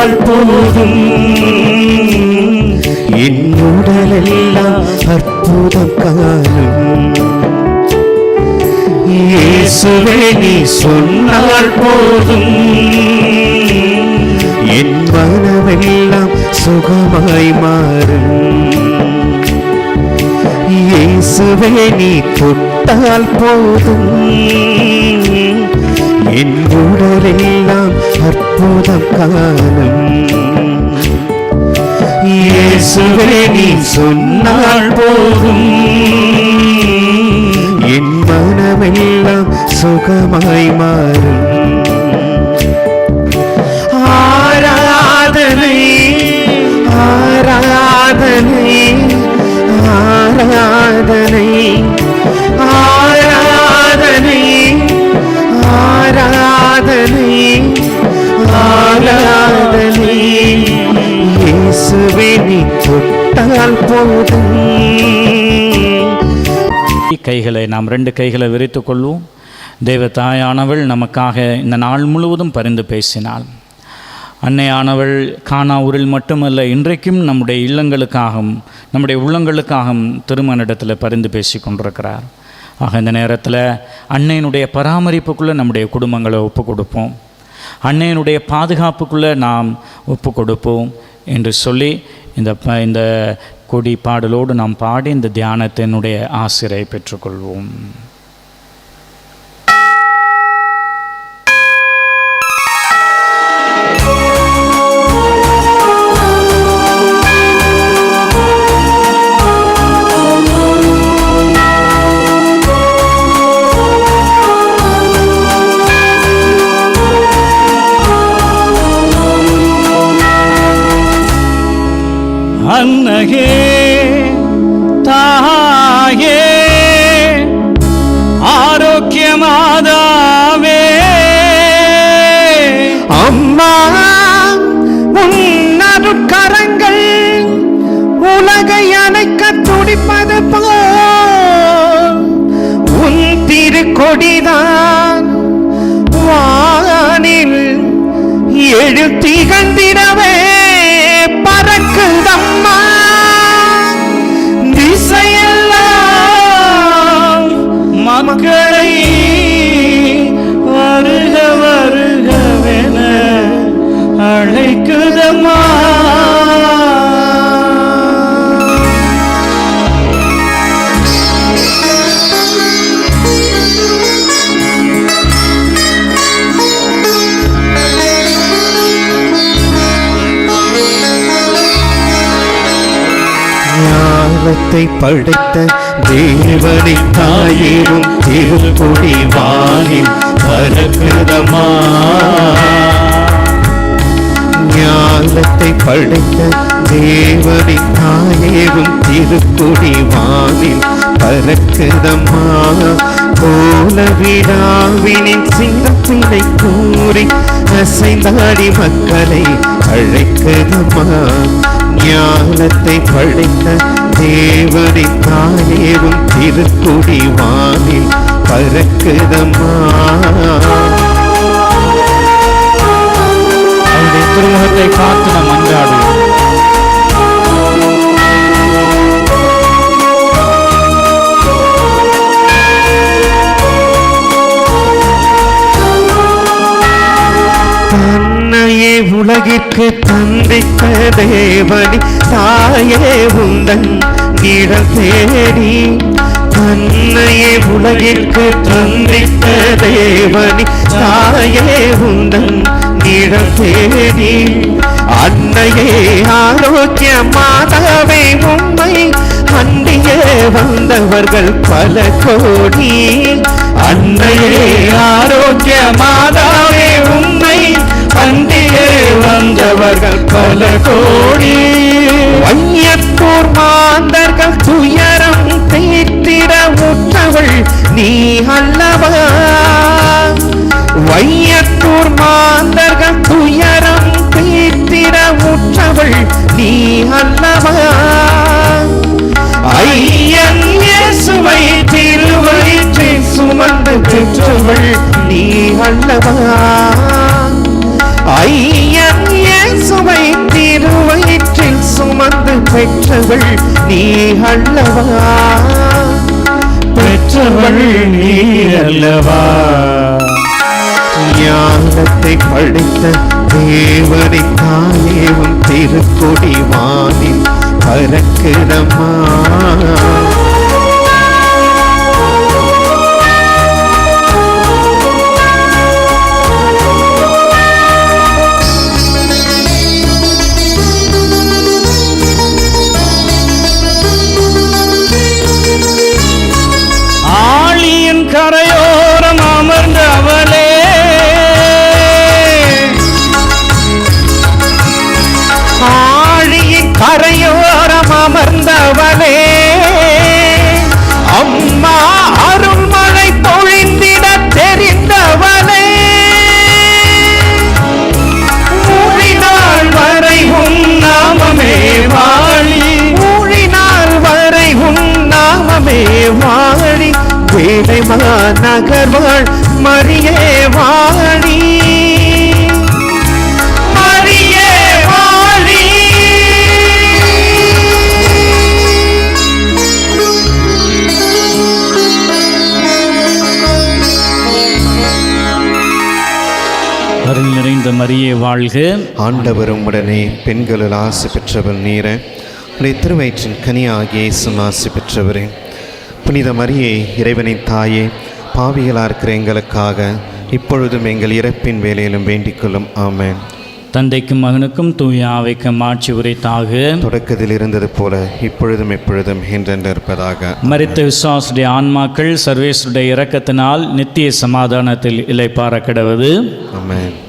சொன்னால் போதும். என் உடலெல்லாம் அற்புதம் காணும் இயேசுவே நீ சொன்னால் போதும். என் மனமெல்லாம் சுகமாய் மாறும். இயேசுவே நீ தொட்டால் போதும். என் உடலெல்லாம் அற்புதம் காணும். இயேசுவே நீ சொன்னால் போதும். என் மனமெல்லாம் சுகமாய் மாறும். ஆராதனை ஆராதனை ஆராதனை. கைகளை நாம் ரெண்டு கைகளை விரித்து கொள்வோம். தெய்வ தாயானவள் நமக்காக இந்த நாள் முழுவதும் பரிந்து பேசினாள். அன்னையானவள் காணாவூரில் மட்டுமல்ல இன்றைக்கும் நம்முடைய இல்லங்களுக்காகவும் நம்முடைய உள்ளங்களுக்காகவும் திருமணிடத்தில் பரிந்து பேசி கொண்டிருக்கிறார். ஆக இந்த நேரத்தில் அன்னையினுடைய பராமரிப்புக்குள்ளே நம்முடைய குடும்பங்களை ஒப்பு கொடுப்போம். அன்னையினுடைய பாதுகாப்புக்குள்ளே நாம் ஒப்பு கொடுப்போம் என்று சொல்லி இந்த ப இந்த கொடி பாடலோடு நாம் பாடி இந்த தியானத்தினுடைய ஆசிரியை பெற்றுக்கொள்வோம். கண்ணகே தாயே ஆரோக்கியமாதாவே. அம்மா உலகத்தை படைத்த தேவனை தாயிரும் திருப்பொடி வானில் பரப்பிரதமா ஞானத்தை படைத்த தேவனை தாயேவும் திருப்பொடி வானில் பறக்குதம்மா கோல விழாவினின் சிங்கப்பினை கூறி அசைந்தாடி மக்களை அழைக்குதம்மா ஞானத்தை படைத்த தேவனை தானேவும் திருக்குடி வானில் பறக்குதம்மா. அவருடைய திருமுகத்தை காத்து நாம் உலகிற்கு தந்தித்த தேவனி தாயே உந்தன் நிழல் தேடி. தன்னையே உலகிற்கு தந்தித்த தேவனி தாயே உந்தன் நிழல் தேடி. அன்னையே ஆரோக்கிய மாதாவே உண்மை அன்றியே வந்தவர்கள் பல கோடி. அன்னையே ஆரோக்கியமா வந்தவர்கள் பல கோடி. வையத்தூர் மாந்தர்கள் துயரம் தீர்த்திட உற்றவள் நீ அல்லவா? வையத்தூர் மாந்தர்கள் துயரம் தீர்த்திட உற்றவள் நீ அல்லவா? ஐயன் இயேசுவை திருவயிற்றில் சுமந்து பெற்றவள் நீ அல்லவா? ஐ சுமை திருவயிற்றில் சுமந்து பெற்றவள் நீ அல்லவா? பெற்றவள் நீ அல்லவா? ஞானத்தை படைத்த தேவனை தானேவன் திருக்கொடி வானில் பறக்கிறமா கரையோரம் அமர்ந்தவளே அருள் நிறைந்த மரியே வாழ்க. ஆண்டவரும் உடனே பெண்களில் ஆசை பெற்றவர் நீர. உடைய திருவயிற்றின் கனியாகிய இயேசும் ஆசை பெற்றவரே. புனித மரியே இறைவனின் தாயே பாவிகளாக இருக்கிற எங்களுக்காக இப்பொழுதும் எங்கள் இறப்பின் வேலையிலும் வேண்டிக் கொள்ளும் ஆமேன். தந்தைக்கும் மகனுக்கும் தூய ஆவைக்கும் ஆட்சி உரைத்தாக. தொடக்கத்தில் இருந்தது போல இப்பொழுதும் எப்பொழுதும் என்றென்று இருப்பதாக. மரித்த விசுவாசுடைய ஆன்மாக்கள் சர்வேசுடைய இரக்கத்தினால் நித்திய சமாதானத்தில் இலைப்பார கிடவது. ஆமென்.